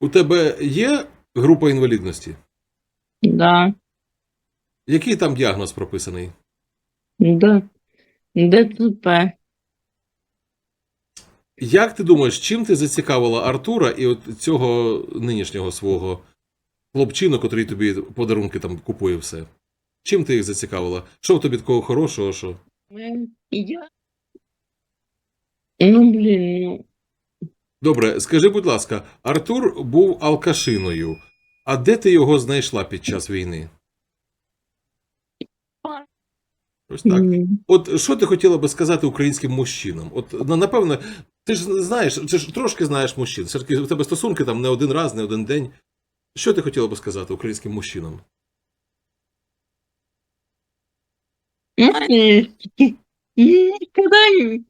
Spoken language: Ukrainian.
У тебе є група інвалідності? Да, Який там діагноз прописаний? да. ДЦП. Як ти думаєш, чим ти зацікавила Артура і от цього нинішнього свого хлопчину, котрий тобі подарунки там купує все? Чим ти їх зацікавила? Що в тобі такого хорошого? Що? Я. Ну, блін, ну. Добре, скажи, будь ласка, Артур був алкашиною. А де ти його знайшла під час війни? Ось так. От що ти хотіла би сказати українським мужчинам? От ну, напевно, ти ж знаєш, ти ж трошки знаєш мужчин. Все таки у тебе стосунки там не один раз, не один день. Що ти хотіла би сказати українським мужчинам? Не